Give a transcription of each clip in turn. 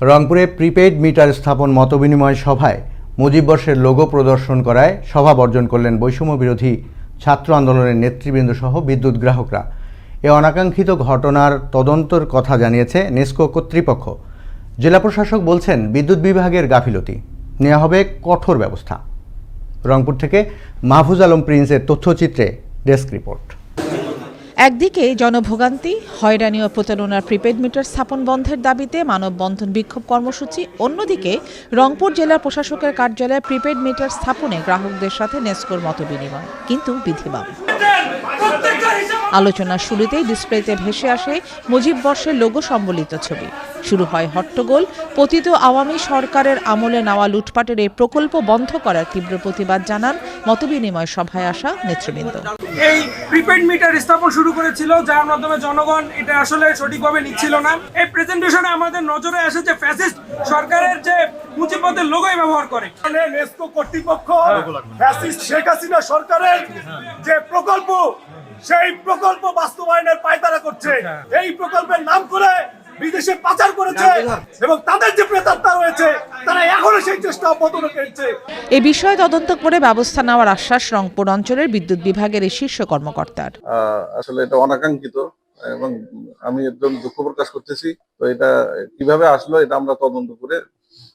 রংপুরে prepaid meter স্থাপন মতবিনিময় সভায় মুজিববর্ষের লোগো প্রদর্শন করায় সভা বর্জন করলেন বৈষম্য বিরোধী ছাত্র আন্দোলনের নেতৃবৃন্দ সহ বিদ্যুৎ গ্রাহকরা। এ অনাকাঙ্ক্ষিত ঘটনার তদন্তর কথা জানিয়েছে নেস্কো কর্তৃপক্ষ। জেলা প্রশাসক বলছেন, বিদ্যুৎ বিভাগের গাফিলতি। নেওয়া হবে কঠোর ব্যবস্থা। রংপুর থেকে মাহফুজ আলম প্রিন্সের তথ্যচিত্রে ডেস্ক রিপোর্ট। একদিকে জনভোগান্তি, হয়রানি ও প্রতারণার প্রিপেড মিটার স্থাপন বন্ধের দাবিতে মানববন্ধন বিক্ষোভ কর্মসূচি, অন্যদিকে রংপুর জেলা প্রশাসকের কার্যালয়ে প্রিপেড মিটার স্থাপনে গ্রাহকদের সাথে নেস্কোর মত বিনিময় কিন্তু বিধিবাম। আলোচনার শুরুতেই ডিসপ্লেতে ভেসে আসে মুজিব বর্ষের লোগো সম্বলিত ছবি। শুরু হয় হট্টগোল। পতিত আওয়ামী সরকারের আমলে নেওয়া লুটপাটের এই প্রকল্প বন্ধ করার তীব্র প্রতিবাদ জানান মতবিনিময় সভায় আসা নেতৃবৃন্দ। এই প্রিপেড মিটার স্থাপন শুরু করেছিল যার মাধ্যমে জনগণ এটা আসলে সঠিকভাবে নিচ্ছিল না। এই প্রেজেন্টেশনে আমাদের নজরে আসে যে ফ্যাসিস্ট সরকারের যে মুজিবদের লোগোই ব্যবহার করে। মানে নেস্কো কর্তৃপক্ষ ফ্যাসিস্ট শেখ হাসিনা সরকারের যে প্রকল্প সেই প্রকল্প বাস্তবায়নের পায়তারা করছে। এই প্রকল্পের নাম করে বিদেশে পাচার করেছে এবং তাদের যে প্রেতাত্মা রয়েছে তারা এখনও সেই চেষ্টা অব্যাহত রেখেছে। এ বিষয়ে তদন্ত করে ব্যবস্থা নেওয়ার আশ্বাস রংপুর অঞ্চলের বিদ্যুৎ বিভাগের এই শীর্ষ কর্মকর্তার। আহ, আসলে এটা অনাকাঙ্ক্ষিত এবং আমি একদম দুঃখ প্রকাশ করতেছি। তো এটা কীভাবে আসলো এটা আমরা তদন্ত করে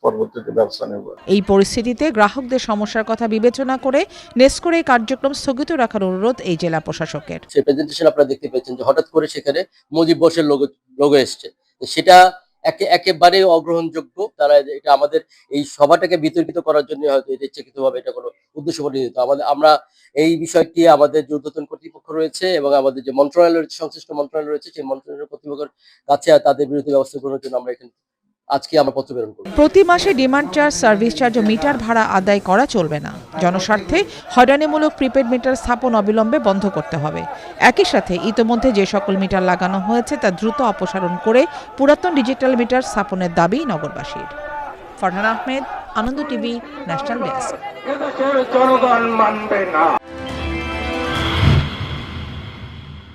পরবর্তীতে ব্যবস্থা নেব। এই পরিস্থিতিতে গ্রাহকদের সমস্যার কথা বিবেচনা করে নেস্কোর এই কার্যক্রম স্থগিত রাখার অনুরোধ এই জেলা প্রশাসকের। সেই প্রেজেন্টেশন আপনারা দেখতে পেয়েছেন যে হঠাৎ করে সেখানে মুজিব বর্ষের লোগো লোগো এসছে। সেটা একে একেবারে অগ্রহণযোগ্য। তারা এটা আমাদের এই সভাটাকে বিতর্কিত করার জন্য হয়তো এটা ইচ্ছাকৃতভাবে এটা কোনো উদ্দেশ্য পরিণত আমাদের আমরা এই বিষয়টি আমাদের ঊর্ধ্বতন কর্তৃপক্ষ রয়েছে এবং আমাদের যে মন্ত্রণালয় রয়েছে সংশ্লিষ্ট মন্ত্রণালয় রয়েছে সেই মন্ত্রণালয় কর্তৃপক্ষের কাছে তাদের বিরুদ্ধে ব্যবস্থা গ্রহণের জন্য আমরা এখানে আজকে আমরা পত্র প্রেরণ করব। প্রতি মাসে ডিমান্ড চার্জ সার্ভিস চার্জ ও মিটার ভাড়া আদায় করা চলবে না। জনস্বার্থে হয়রানিমূলক প্রিপেড মিটার স্থাপন অবিলম্বে বন্ধ করতে হবে। একই সাথে ইতোমধ্যে যে সকল মিটার লাগানো হয়েছে তা দ্রুত অপসারণ করে পুরাতন ডিজিটাল মিটার স্থাপনের দাবি নগরবাসীর। Farhan Ahmed Ananda TV national desk. জনগণ মানবে না।